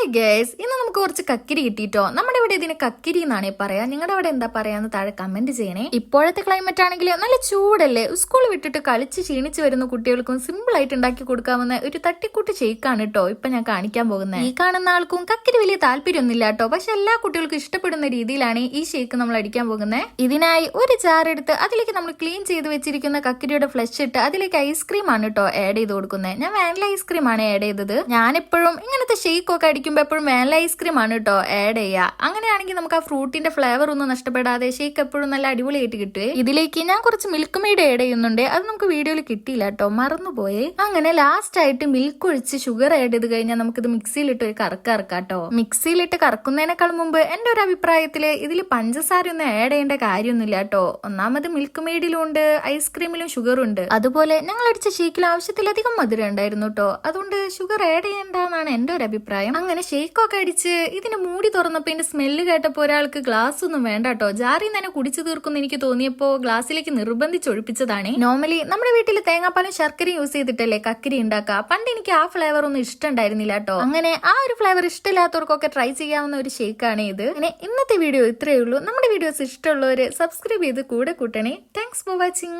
Hi guys ഇന്ന് നമുക്ക് കുറച്ച് കക്കിരി കിട്ടിയിട്ടോ. നമ്മുടെ ഇവിടെ ഇതിന് കക്കിരി എന്നാണ് പറയാ. നിങ്ങളുടെ അവിടെ എന്താ പറയാന്ന് താഴെ കമന്റ് ചെയ്യണേ. ഇപ്പോഴത്തെ ക്ലൈമറ്റ് ആണെങ്കിൽ നല്ല ചൂടല്ലേ? സ്കൂൾ വിട്ടിട്ട് കളിച്ച് ക്ഷീണിച്ച് വരുന്ന കുട്ടികൾക്കും സിമ്പിൾ ആയിട്ട് ഉണ്ടാക്കി കൊടുക്കാവുന്ന ഒരു തട്ടിക്കൂട്ട് ഷെയ്ക്കാണ് കേട്ടോ ഇപ്പൊ ഞാൻ കാണിക്കാൻ പോകുന്നത് ഈ കാണുന്ന ആൾക്കും കക്കിരി വലിയ താല്പര്യമൊന്നുമില്ല കേട്ടോ പക്ഷെ എല്ലാ കുട്ടികൾക്കും ഇഷ്ടപ്പെടുന്ന രീതിയിലാണ് ഈ ഷേക്ക് നമ്മൾ അടിക്കാൻ പോകുന്നത് ഇതിനായി ഒരു ജാർ എടുത്ത് അതിലേക്ക് നമ്മൾ ക്ലീൻ ചെയ്ത് വെച്ചിരിക്കുന്ന കക്കിരിയുടെ ഫ്ലഷ് ഇട്ട് അതിലേക്ക് ഐസ്ക്രീം ആണ് കേട്ടോ ആഡ് ചെയ്ത് കൊടുക്കുന്നത് ഞാൻ വാനില ഐസ്ക്രീം ആണ് ആഡ് ചെയ്തത്. ഞാനെപ്പോഴും ഇങ്ങനത്തെ ഷേക്ക് ഒക്കെ അടിക്കുമ്പോൾ എപ്പോഴും വാനില ഐസ്ക്രീം ആണ് കേട്ടോ ആഡ് ചെയ്യുക അങ്ങനെയാണെങ്കിൽ നമുക്ക് ആ ഫ്രൂട്ടിന്റെ ഫ്ലേവർ ഒന്നും നഷ്ടപ്പെടാതെ ഷേക്ക് എപ്പോഴും നല്ല അടിപൊളിയായിട്ട് കിട്ടുവേ. ഇതിലേക്ക് ഞാൻ കുറച്ച് മിൽക്ക് മെയ്ഡ് ആഡ് ചെയ്യുന്നുണ്ട്. അത് നമുക്ക് വീഡിയോയിൽ കിട്ടിയില്ല കേട്ടോ. മറന്നുപോയേ. അങ്ങനെ ലാസ്റ്റ് ആയിട്ട് മിൽക്ക് ഒഴിച്ച് ഷുഗർ ആഡ് ചെയ്ത് കഴിഞ്ഞാൽ നമുക്കിത് മിക്സിയിലിട്ട് ഒരു കറക്ക് ഇറക്കാട്ടോ മിക്സിയിലിട്ട് കറക്കുന്നതിനേക്കാൾ മുമ്പ് എന്റെ ഒരു അഭിപ്രായത്തിൽ ഇതിൽ പഞ്ചസാര ഒന്നും ആഡ് ചെയ്യേണ്ട കാര്യമൊന്നുമില്ല കേട്ടോ. ഒന്നാമത് മിൽക്ക് മെയ്ഡിലും ഉണ്ട് ഐസ്ക്രീമിലും ഷുഗർ ഉണ്ട്. അതുപോലെ ഞങ്ങൾ അടിച്ച ഷേക്കിൽ ആവശ്യത്തിലധികം മധുരം ഉണ്ടായിരുന്നു കേട്ടോ. അതുകൊണ്ട് ഷുഗർ ആഡ് ചെയ്യേണ്ടെന്നാണ് എന്റെ ഒരു അഭിപ്രായം. അങ്ങനെ ഷേക്കൊക്കെ അടിച്ച് ഇതിന് മൂടി തുറന്നപ്പോ ഇതിന്റെ സ്മെല്ല് കേട്ടപ്പോ ഒരാൾക്ക് ഗ്ലാസ് ഒന്നും വേണ്ട കേട്ടോ ജാറിൽ തന്നെ കുടിച്ചു തീർക്കുന്നു എനിക്ക് തോന്നിയപ്പോ ഗ്ലാസ്സിലേക്ക് നിർബന്ധിച്ച് ഒഴിപ്പിച്ചതാണ് നോർമലി നമ്മുടെ വീട്ടിൽ തേങ്ങാപ്പാലും ശർക്കരയും യൂസ് ചെയ്തിട്ടല്ലേ കക്കരി ഉണ്ടാക്കുക. പണ്ട് എനിക്ക് ആ ഫ്ലേവർ ഒന്നും ഇഷ്ടമുണ്ടായിരുന്നില്ല കേട്ടോ അങ്ങനെ ആ ഒരു ഫ്ലേവർ ഇഷ്ടമില്ലാത്തവർക്കൊക്കെ ട്രൈ ചെയ്യാവുന്ന ഒരു ഷേക്കാണ് ഇത്. അങ്ങനെ ഇന്നത്തെ വീഡിയോ ഇത്രയേ ഉള്ളൂ. നമ്മുടെ വീഡിയോസ് ഇഷ്ടമുള്ളവര് സബ്സ്ക്രൈബ് ചെയ്ത് കൂടെ കൂട്ടണേ. Thanks for watching